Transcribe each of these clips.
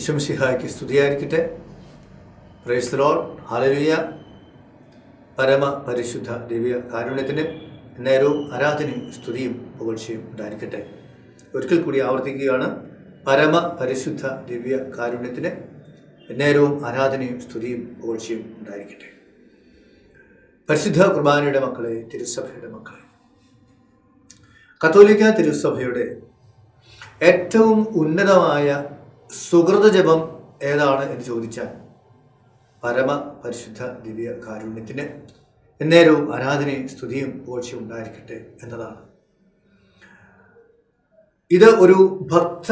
ഈശംസിഹായ്ക്ക് സ്തുതിയായിരിക്കട്ടെ. പ്രേസ്ലോൾ ഹാലലുയ പരമ പരിശുദ്ധ ദിവ്യ കാരുണ്യത്തിന് നേരവും ആരാധനയും സ്തുതിയും പുകഴ്ചയും ഉണ്ടായിരിക്കട്ടെ. ഒരിക്കൽ കൂടി ആവർത്തിക്കുകയാണ്. പരമ പരിശുദ്ധ ദിവ്യ കാരുണ്യത്തിന് നേരവും ആരാധനയും സ്തുതിയും പുകഴ്ചയും ഉണ്ടായിരിക്കട്ടെ. പരിശുദ്ധ കുർബാനയുടെ മക്കളെ തിരുസഭയുടെ മക്കളെ. കത്തോലിക്ക തിരുസഭയുടെ ഏറ്റവും ഉന്നതമായ സുഹൃത ജപം ഏതാണ് എന്ന് ചോദിച്ചാൽ പരമ പരിശുദ്ധ ദിവ്യ കാരുണ്യത്തിന് എന്നേരവും ആരാധനയും സ്തുതിയും പോഴ്ചയും ഉണ്ടായിരിക്കട്ടെ എന്നതാണ്. ഇത് ഒരു ഭക്ത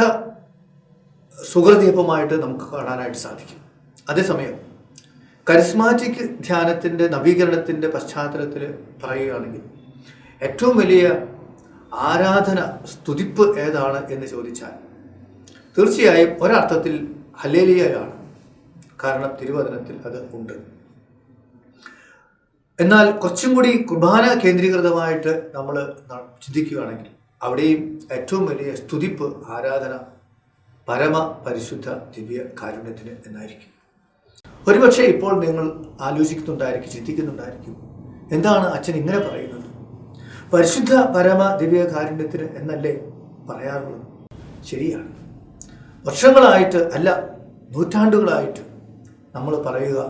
സുഹൃദീപമായിട്ട് നമുക്ക് കാണാനായിട്ട് സാധിക്കും. അതേസമയം കരിസ്മാറ്റിക് ധ്യാനത്തിന്റെ നവീകരണത്തിന്റെ പശ്ചാത്തലത്തിൽ പറയുകയാണെങ്കിൽ ഏറ്റവും വലിയ ആരാധന സ്തുതിപ്പ് ഏതാണ് എന്ന് ചോദിച്ചാൽ തീർച്ചയായും ഒരർത്ഥത്തിൽ ഹലേലിയയാണ് കാരണം തിരുവചനത്തിൽ അത് ഉണ്ട്. എന്നാൽ കുറച്ചും കൂടി കുർബാന കേന്ദ്രീകൃതമായിട്ട് നമ്മൾ ചിന്തിക്കുകയാണെങ്കിൽ അവിടെയും ഏറ്റവും വലിയ സ്തുതിപ്പ് ആരാധന പരമ പരിശുദ്ധ ദിവ്യ കാരുണ്യത്തിന് എന്നായിരിക്കും. ഒരുപക്ഷെ ഇപ്പോൾ നിങ്ങൾ ആലോചിക്കുന്നുണ്ടായിരിക്കും ചിന്തിക്കുന്നുണ്ടായിരിക്കും എന്താണ് അച്ഛൻ ഇങ്ങനെ പറയുന്നത്? പരിശുദ്ധ പരമ ദിവ്യ കാരുണ്യത്തിന് എന്നല്ലേ പറയാറുള്ളത്? ശരിയാണ്. വർഷങ്ങളായിട്ട് അല്ല നൂറ്റാണ്ടുകളായിട്ട് നമ്മൾ പറയുക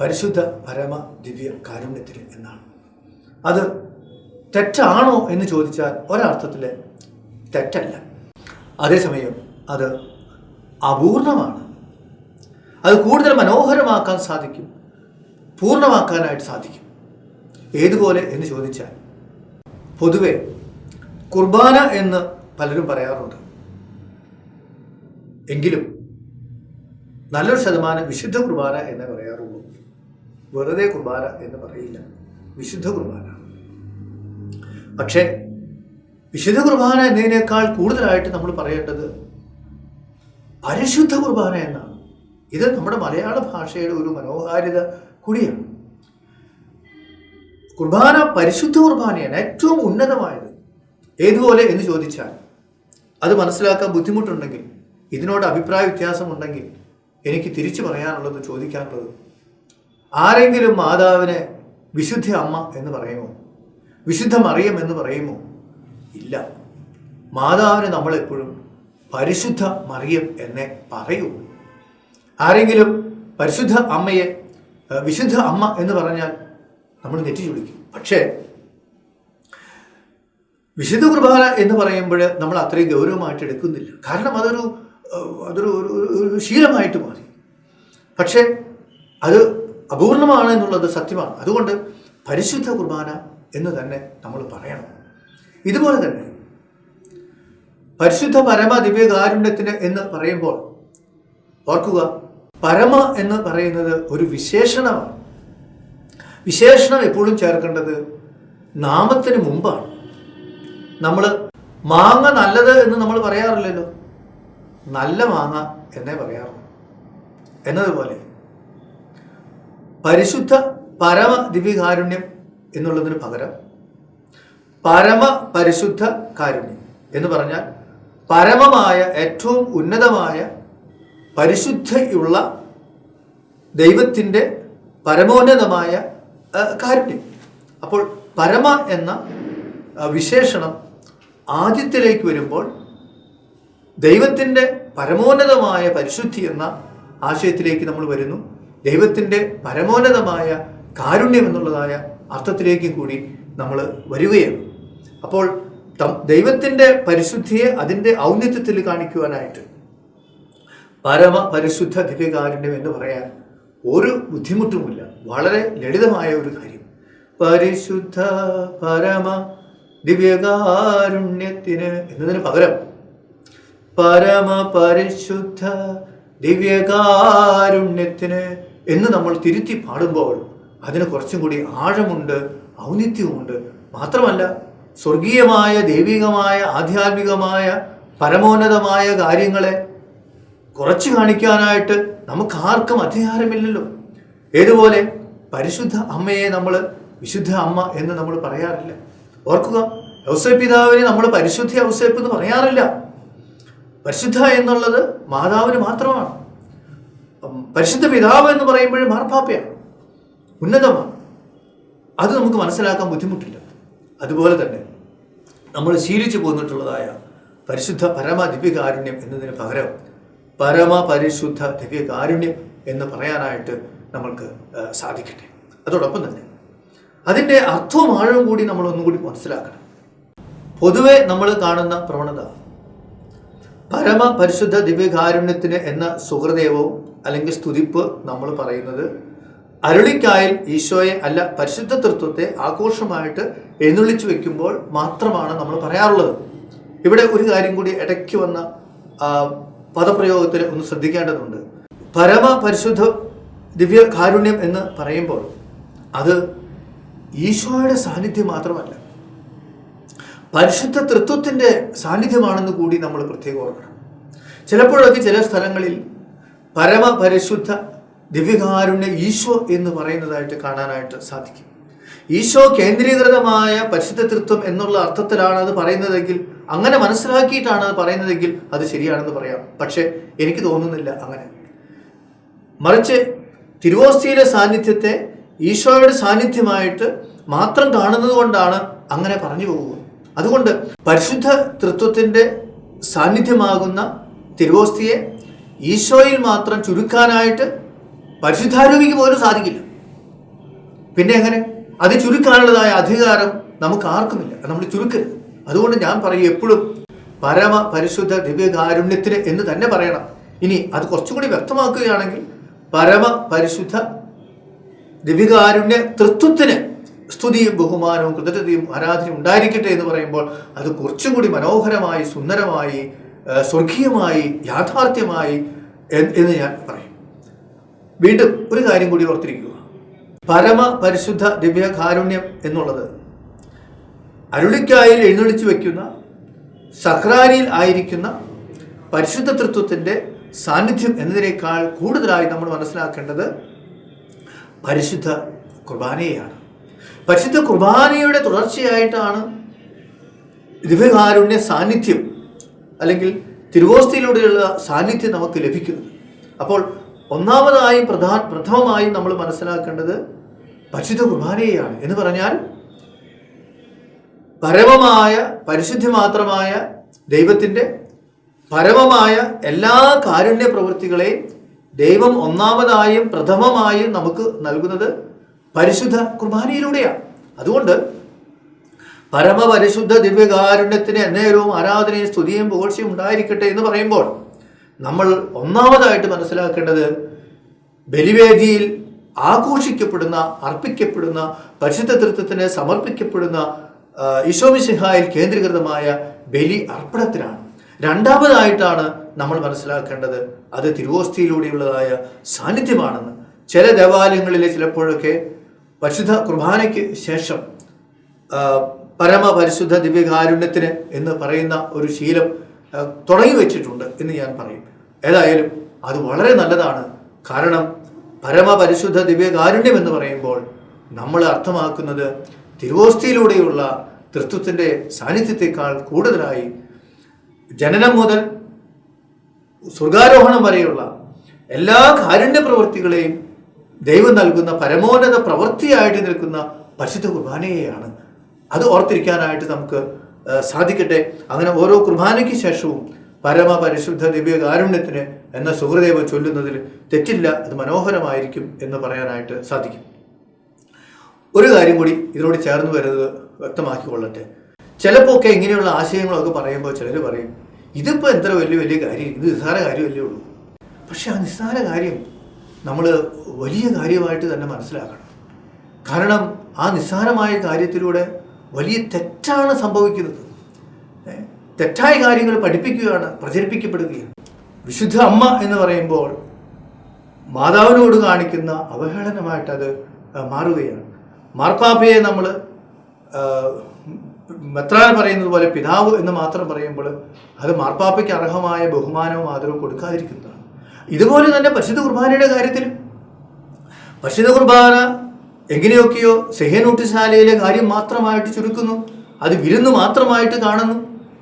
പരിശുദ്ധ പരമ ദിവ്യ കാരുണ്യത്തിന് എന്നാണ്. അത് തെറ്റാണോ എന്ന് ചോദിച്ചാൽ ഒരർത്ഥത്തിൽ തെറ്റല്ല. അതേസമയം അത് അപൂർണമാണ്. അത് കൂടുതൽ മനോഹരമാക്കാൻ സാധിക്കും പൂർണമാക്കാനായിട്ട് സാധിക്കും. ഏതുപോലെ എന്ന് ചോദിച്ചാൽ പൊതുവെ കുർബാന എന്ന് പലരും പറയാറുണ്ട്. എങ്കിലും നല്ലൊരു ശതമാനം വിശുദ്ധ കുർബാന എന്നേ പറയാറുള്ളൂ. വെറുതെ കുർബാന എന്ന് പറയില്ല. വിശുദ്ധ കുർബാന. പക്ഷേ വിശുദ്ധ കുർബാന എന്നതിനേക്കാൾ കൂടുതലായിട്ട് നമ്മൾ പറയേണ്ടത് പരിശുദ്ധ കുർബാന എന്നാണ്. ഇത് നമ്മുടെ മലയാള ഭാഷയുടെ ഒരു മനോഹാരിത കൂടിയാണ്. കുർബാന പരിശുദ്ധ കുർബാനയാണ് ഏറ്റവും ഉന്നതമായത്. ഏതുപോലെ എന്ന് ചോദിച്ചാൽ അത് മനസ്സിലാക്കാൻ ബുദ്ധിമുട്ടുണ്ടെങ്കിൽ ഇതിനോട് അഭിപ്രായ വ്യത്യാസമുണ്ടെങ്കിൽ എനിക്ക് തിരിച്ചു പറയാനുള്ളത് ചോദിക്കാനുള്ളത് ആരെങ്കിലും മാതാവിനെ വിശുദ്ധ അമ്മ എന്ന് പറയുമോ? വിശുദ്ധ മറിയം എന്ന് പറയുമോ? ഇല്ല. മാതാവിനെ നമ്മളെപ്പോഴും പരിശുദ്ധ മറിയം എന്നേ പറയൂ. ആരെങ്കിലും പരിശുദ്ധ അമ്മയെ വിശുദ്ധ അമ്മ എന്ന് പറഞ്ഞാൽ നമ്മൾ നെറ്റി വിളിക്കും പക്ഷേ വിശുദ്ധ കുർബാന എന്ന് പറയുമ്പോൾ നമ്മൾ അത്രയും ഗൗരവമായിട്ട് എടുക്കുന്നില്ല. കാരണം അതൊരു അതൊരു ഒരു- ശീലമായിട്ട് മാറി. പക്ഷേ അത് അപൂർണമാണ് എന്നുള്ളത് സത്യമാണ്. അതുകൊണ്ട് പരിശുദ്ധ കുർബാന എന്ന് തന്നെ നമ്മൾ പറയണം. ഇതുപോലെ തന്നെ പരിശുദ്ധ പരമ ദിവ്യകാരുണ്യത്തിന് എന്ന് പറയുമ്പോൾ ഓർക്കുക പരമ എന്ന് പറയുന്നത് ഒരു വിശേഷണമാണ്. വിശേഷണം എപ്പോഴും ചേർക്കേണ്ടത് നാമത്തിന് മുമ്പാണ്. നമ്മൾ മാങ്ങ നല്ലത് എന്ന് നമ്മൾ പറയാറില്ലല്ലോ. നല്ല മാങ്ങ എന്നേ പറയാറുള്ളൂ. എന്നതുപോലെ പരിശുദ്ധ പരമ ദിവ്യകാരുണ്യം എന്നുള്ളതിന് പകരം പരമ പരിശുദ്ധ കാരുണ്യം എന്ന് പറഞ്ഞാൽ പരമമായ ഏറ്റവും ഉന്നതമായ പരിശുദ്ധയുള്ള ദൈവത്തിന്റെ പരമോന്നതമായ കാരുണ്യം. അപ്പോൾ പരമ എന്ന വിശേഷണം ആദ്യത്തിലേക്ക് വരുമ്പോൾ ദൈവത്തിന്റെ പരമോന്നതമായ പരിശുദ്ധി എന്ന ആശയത്തിലേക്ക് നമ്മൾ വരുന്നു. ദൈവത്തിന്റെ പരമോന്നതമായ കാരുണ്യം എന്നുള്ളതായ അർത്ഥത്തിലേക്ക് കൂടി നമ്മൾ വരികയാണ്. അപ്പോൾ ദൈവത്തിന്റെ പരിശുദ്ധിയെ അതിന്റെ ഔന്നിത്യത്തിൽ കാണിക്കുവാനായിട്ട് പരമ പരിശുദ്ധ ദിവ്യകാരുണ്യം എന്ന് പറയാൻ ഒരു ബുദ്ധിമുട്ടുമില്ല. വളരെ ലളിതമായ ഒരു കാര്യം. പരിശുദ്ധ പരമ ദിവ്യകാരുണ്യത്തിന് എന്നതിന് പകരം പരമ പരിശുദ്ധ ദിവ്യകാരുണ്യത്തിന് എന്ന് നമ്മൾ തിരുത്തി പാടുമ്പോൾ അതിന് കുറച്ചും കൂടി ആഴമുണ്ട് ഔന്നിത്യമുണ്ട് മാത്രമല്ല സ്വർഗീയമായ ദൈവികമായ ആധ്യാത്മികമായ പരമോന്നതമായ കാര്യങ്ങളെ കുറച്ച് കാണിക്കാനായിട്ട് നമുക്ക് ആർക്കും അധികാരമില്ലല്ലോ. ഏതുപോലെ പരിശുദ്ധ അമ്മയെ നമ്മൾ വിശുദ്ധ അമ്മ എന്ന് നമ്മൾ പറയാറില്ല. ഓർക്കുക ഔസേപ്പ് പിതാവിനെ നമ്മൾ പരിശുദ്ധ ഔസേപ്പ് എന്ന് പറയാറില്ല. പരിശുദ്ധ എന്നുള്ളത് മാതാവിന് മാത്രമാണ്. പരിശുദ്ധ പിതാവ് എന്ന് പറയുമ്പോഴും മാർപ്പാപ്പയാണ്. ഉന്നതമാണ്. അത് നമുക്ക് മനസ്സിലാക്കാൻ ബുദ്ധിമുട്ടില്ല. അതുപോലെ തന്നെ നമ്മൾ ശീലിച്ചു പോന്നിട്ടുള്ളതായ പരിശുദ്ധ പരമ ദിവ്യകാരുണ്യം എന്നതിന് പകരം പരമ പരിശുദ്ധ ദിവ്യകാരുണ്യം എന്ന് പറയാനായിട്ട് നമ്മൾക്ക് സാധിക്കട്ടെ. അതോടൊപ്പം തന്നെ അതിന്റെ അർത്ഥവും ആഴവും കൂടി നമ്മൾ ഒന്നും കൂടി മനസ്സിലാക്കണം. പൊതുവെ നമ്മൾ കാണുന്ന പ്രവണത പരമ പരിശുദ്ധ ദിവ്യകാരുണ്യത്തിന് എന്ന സുഹൃദേവവും അല്ലെങ്കിൽ സ്തുതിപ്പ് നമ്മൾ പറയുന്നത് അരുളിക്കായൽ ഈശോയെ അല്ല പരിശുദ്ധ തൃത്വത്തെ ആഘോഷമായിട്ട് എഴുന്നള്ളിച്ചു വെക്കുമ്പോൾ മാത്രമാണ് നമ്മൾ പറയാറുള്ളത്. ഇവിടെ ഒരു കാര്യം കൂടി ഇടയ്ക്ക് വന്ന പദപ്രയോഗത്തിൽ ഒന്ന് ശ്രദ്ധിക്കേണ്ടതുണ്ട്. പരമ പരിശുദ്ധ ദിവ്യ കാരുണ്യം എന്ന് പറയുമ്പോൾ അത് ഈശോയുടെ സാന്നിധ്യം മാത്രമല്ല. പരിശുദ്ധ തൃത്വത്തിന്റെ സാന്നിധ്യമാണെന്ന് കൂടി നമ്മൾ പ്രത്യേകം ഓർക്കണം. ചിലപ്പോഴൊക്കെ ചില സ്ഥലങ്ങളിൽ പരമപരിശുദ്ധ ദിവ്യകാരുണ്യ ഈശോ എന്ന് പറയുന്നതായിട്ട് കാണാനായിട്ട് സാധിക്കും. ഈശോ കേന്ദ്രീകൃതമായ പരിശുദ്ധ തൃത്വം എന്നുള്ള അർത്ഥത്തിലാണ് അത് പറയുന്നതെങ്കിൽ അങ്ങനെ മനസ്സിലാക്കിയിട്ടാണ് അത് പറയുന്നതെങ്കിൽ അത് ശരിയാണെന്ന് പറയാം. പക്ഷേ എനിക്ക് തോന്നുന്നില്ല അങ്ങനെ. മറിച്ച് തിരുവോസ്തിയിലെ സാന്നിധ്യത്തെ ഈശോയുടെ സാന്നിധ്യമായിട്ട് മാത്രം കാണുന്നത് കൊണ്ടാണ് അങ്ങനെ പറഞ്ഞു പോകുക അതുകൊണ്ട് പരിശുദ്ധ തൃത്വത്തിന്റെ സാന്നിധ്യമാകുന്ന തിരുവോസ്തിയെ ഈശോയിൽ മാത്രം ചുരുക്കാനായിട്ട് പരിശുദ്ധാരൂപിക്ക് പോലും സാധിക്കില്ല. പിന്നെ എങ്ങനെ? അത് ചുരുക്കാനുള്ളതായ അധികാരം നമുക്ക് ആർക്കുമില്ല. നമ്മൾ ചുരുക്കരുത്. അതുകൊണ്ട് ഞാൻ പറയും എപ്പോഴും പരമ പരിശുദ്ധ ദിവ്യകാരുണ്യത്തിന് എന്ന് തന്നെ പറയണം. ഇനി അത് കുറച്ചുകൂടി വ്യക്തമാക്കുകയാണെങ്കിൽ പരമ പരിശുദ്ധ ദിവ്യകാരുണ്യ തൃത്വത്തിന് സ്തുതിയും ബഹുമാനവും കൃതജ്ഞതയും ആരാധനയും ഉണ്ടായിരിക്കട്ടെ എന്ന് പറയുമ്പോൾ അത് കുറച്ചും കൂടി മനോഹരമായി സുന്ദരമായി സ്വർഗീയമായി യാഥാർത്ഥ്യമായി എന്ന് ഞാൻ പറയും. വീണ്ടും ഒരു കാര്യം കൂടി ഓർത്തിരിക്കുക. പരമ പരിശുദ്ധ ദിവ്യ കാരുണ്യം എന്നുള്ളത് അരുളിക്കായിൽ എഴുന്നള്ളിച്ചു വയ്ക്കുന്ന സഹ്റാനിയിൽ ആയിരിക്കുന്ന പരിശുദ്ധ തൃത്വത്തിന്റെ സാന്നിധ്യം എന്നതിനേക്കാൾ കൂടുതലായി നമ്മൾ മനസ്സിലാക്കേണ്ടത് പരിശുദ്ധ കുർബാനയെയാണ്. പരിശുദ്ധ കുർബാനയുടെ തുടർച്ചയായിട്ടാണ് ദിവ്യകാരുണ്യ സാന്നിധ്യം അല്ലെങ്കിൽ തിരുവോസ്തിയിലൂടെയുള്ള സാന്നിധ്യം നമുക്ക് ലഭിക്കുന്നത്. അപ്പോൾ ഒന്നാമതായും പ്രധാന പ്രഥമമായും നമ്മൾ മനസ്സിലാക്കേണ്ടത് പരിശുദ്ധ കുർബാനയെയാണ്. എന്ന് പറഞ്ഞാൽ പരമമായ പരിശുദ്ധി മാത്രമായ ദൈവത്തിന്റെ പരമമായ എല്ലാ കാരുണ്യ പ്രവൃത്തികളെയും ദൈവം ഒന്നാമതായും പ്രഥമമായും നമുക്ക് നൽകുന്നത് പരിശുദ്ധ കുർബാനയിലൂടെയാണ്. അതുകൊണ്ട് പരമപരിശുദ്ധ ദിവ്യകാരുണ്യത്തിന് എന്നേരവും ആരാധനയും സ്തുതിയും പുകഴ്ചയും ഉണ്ടായിരിക്കട്ടെ എന്ന് പറയുമ്പോൾ നമ്മൾ ഒന്നാമതായിട്ട് മനസ്സിലാക്കേണ്ടത് ബലിവേദിയിൽ ആഘോഷിക്കപ്പെടുന്ന അർപ്പിക്കപ്പെടുന്ന പരിശുദ്ധ തൃത്വത്തിന് സമർപ്പിക്കപ്പെടുന്ന ഈശോമിസിഹായിൽ കേന്ദ്രീകൃതമായ ബലി അർപ്പണത്തിനാണ്. രണ്ടാമതായിട്ടാണ് നമ്മൾ മനസ്സിലാക്കേണ്ടത് അത് തിരുവോസ്തിയിലൂടെയുള്ളതായ സാന്നിധ്യമാണെന്ന്. ചില ദേവാലയങ്ങളിൽ ചിലപ്പോഴൊക്കെ പരിശുദ്ധ കുർബാനയ്ക്ക് ശേഷം പരമപരിശുദ്ധ പരമ ദിവ്യകാരുണ്യത്തിന് എന്ന് പറയുന്ന ഒരു ശീലം തുടങ്ങി വെച്ചിട്ടുണ്ട് എന്ന് ഞാൻ പറയും. ഏതായാലും അത് വളരെ നല്ലതാണ്. കാരണം പരമപരിശുദ്ധ ദിവ്യകാരുണ്യം എന്ന് പറയുമ്പോൾ നമ്മൾ അർത്ഥമാക്കുന്നത് തിരുവോസ്തിയിലൂടെയുള്ള തൃത്വത്തിന്റെ സാന്നിധ്യത്തെക്കാൾ കൂടുതലായി ജനനം മുതൽ സ്വർഗാരോഹണം വരെയുള്ള എല്ലാ കാരുണ്യ പ്രവൃത്തികളെയും ദൈവം നൽകുന്ന പരമോന്നത പ്രവൃത്തിയായിട്ട് നിൽക്കുന്ന പരിശുദ്ധ കുർബാനയെയാണ്. അത് ഓർത്തിരിക്കാനായിട്ട് നമുക്ക് സാധിക്കട്ടെ. അങ്ങനെ ഓരോ കുർബാനയ്ക്ക് ശേഷവും പരമപരിശുദ്ധ പരിശുദ്ധ ദിവ്യകാരുണ്യത്തിന് എന്ന സുഹൃദേവ ചൊല്ലുന്നതിൽ തെറ്റില്ല അത് മനോഹരമായിരിക്കും എന്ന് പറയാനായിട്ട് സാധിക്കും. ഒരു കാര്യം കൂടി ഇതിനോട് ചേർന്ന് വരുന്നത് വ്യക്തമാക്കിക്കൊള്ളട്ടെ ചിലപ്പോൾ ഒക്കെ ഇങ്ങനെയുള്ള ആശയങ്ങളൊക്കെ പറയുമ്പോൾ ചിലർ പറയും ഇതിപ്പോൾ എത്ര വലിയ വലിയ കാര്യം ഇത് നിസ്സാര കാര്യമല്ലേ ഉള്ളൂ? പക്ഷെ ആ നിസ്സാര കാര്യം നമ്മൾ വലിയ കാര്യമായിട്ട് തന്നെ മനസ്സിലാക്കണം. കാരണം ആ നിസ്സാരമായ കാര്യത്തിലൂടെ വലിയ തെറ്റാണ് സംഭവിക്കുന്നത്. തെറ്റായ കാര്യങ്ങൾ പഠിപ്പിക്കുകയാണ് പ്രചരിപ്പിക്കപ്പെടുകയാണ്. വിശുദ്ധ അമ്മ എന്ന് പറയുമ്പോൾ മാതാവിനോട് കാണിക്കുന്ന അവഹേളനമായിട്ട് അത് മാറുകയാണ്. മാർപ്പാപ്പയെ നമ്മൾ മെത്രാൻ പറയുന്നത് പോലെ പിതാവ് എന്ന് മാത്രം പറയുമ്പോൾ അത് മാർപ്പാപ്പയ്ക്ക് അർഹമായ ബഹുമാനവും ആദരവും കൊടുക്കാതിരിക്കുന്നതാണ് ഇതുപോലെ തന്നെ പരിശുദ്ധ കുർബാനയുടെ കാര്യത്തിൽ. പരിശുദ്ധ കുർബാന എങ്ങനെയൊക്കെയോ സെഹനൂട്ടിശാലയിലെ കാര്യം മാത്രമായിട്ട് ചുരുക്കുന്നു. അത് വിരുന്ന് മാത്രമായിട്ട് കാണുന്നു.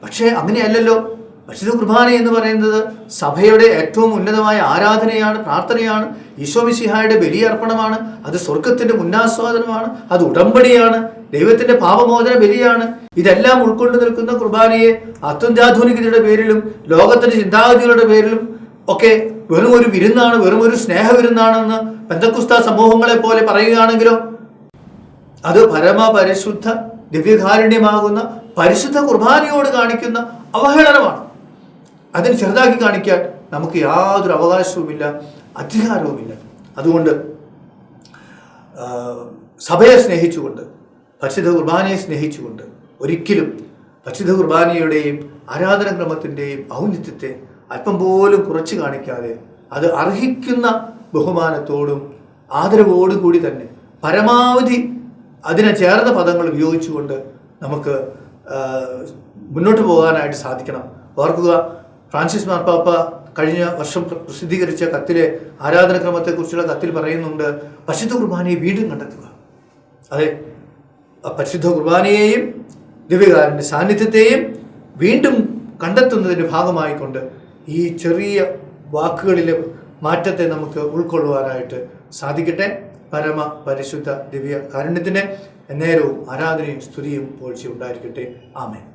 പക്ഷേ അങ്ങനെയല്ലല്ലോ. പരിശുദ്ധ കുർബാന എന്ന് പറയുന്നത് സഭയുടെ ഏറ്റവും ഉന്നതമായ ആരാധനയാണ് പ്രാർത്ഥനയാണ്. ഈശോമിശിഹായുടെ ബലിയർപ്പണമാണ് അത് സ്വർഗത്തിന്റെ മുന്നാസ്വാദനമാണ്. അത് ഉടമ്പടിയാണ്. ദൈവത്തിന്റെ പാപമോചന ബലിയാണ്. ഇതെല്ലാം ഉൾക്കൊണ്ടു നിൽക്കുന്ന കുർബാനയെ അത്യന്താധുനികതയുടെ പേരിലും ലോകത്തിന്റെ ചിന്താഗതികളുടെ പേരിലും ഒക്കെ വെറും ഒരു വിരുന്നാണ് വെറും ഒരു സ്നേഹ വിരുന്നാണെന്ന് ബന്ധക്കുസ്ത സമൂഹങ്ങളെ പോലെ പറയുകയാണെങ്കിലോ? അത് പരമപരിശുദ്ധ ദിവ്യകാരുണ്യമാകുന്ന പരിശുദ്ധ കുർബാനയോട് കാണിക്കുന്ന അവഹേളനമാണ്. അതിന് ചെറുതാക്കി കാണിക്കാൻ നമുക്ക് യാതൊരു അവകാശവുമില്ല അധികാരവുമില്ല. അതുകൊണ്ട് സഭയെ സ്നേഹിച്ചുകൊണ്ട് പരിശുദ്ധ കുർബാനയെ സ്നേഹിച്ചുകൊണ്ട് ഒരിക്കലും പരിശുദ്ധ കുർബാനയുടെയും ആരാധനാക്രമത്തിന്റെയും ഔന്നിത്യത്തെ അല്പം പോലും കുറച്ച് കാണിക്കാതെ അത് അർഹിക്കുന്ന ബഹുമാനത്തോടും ആദരവോടും കൂടി തന്നെ പരമാവധി അതിനെ ചേർന്ന പദങ്ങൾ ഉപയോഗിച്ചുകൊണ്ട് നമുക്ക് മുന്നോട്ട് പോകാനായിട്ട് സാധിക്കണം. ഓർക്കുക ഫ്രാൻസിസ് മാർപ്പാപ്പ കഴിഞ്ഞ വർഷം പ്രസിദ്ധീകരിച്ച കത്തിലെ ആരാധനക്രമത്തെക്കുറിച്ചുള്ള കത്തിൽ പറയുന്നുണ്ട് പരിശുദ്ധ കുർബാനയെ വീണ്ടും കണ്ടെത്തുക. അതെ പരിശുദ്ധ കുർബാനയെയും ദിവ്യകാരന്റെ സാന്നിധ്യത്തെയും വീണ്ടും കണ്ടെത്തുന്നതിന്റെ ഭാഗമായിക്കൊണ്ട് ഈ ചെറിയ വാക്കുകളിലെ മാറ്റത്തെ നമുക്ക് ഉൾക്കൊള്ളുവാനായിട്ട് സാധിക്കട്ടെ. പരമ പരിശുദ്ധ ദിവ്യ കാരുണ്യത്തിന് നേരവും ആരാധനയും സ്തുതിയും പോഴ്ച ഉണ്ടായിരിക്കട്ടെ. ആമേൻ.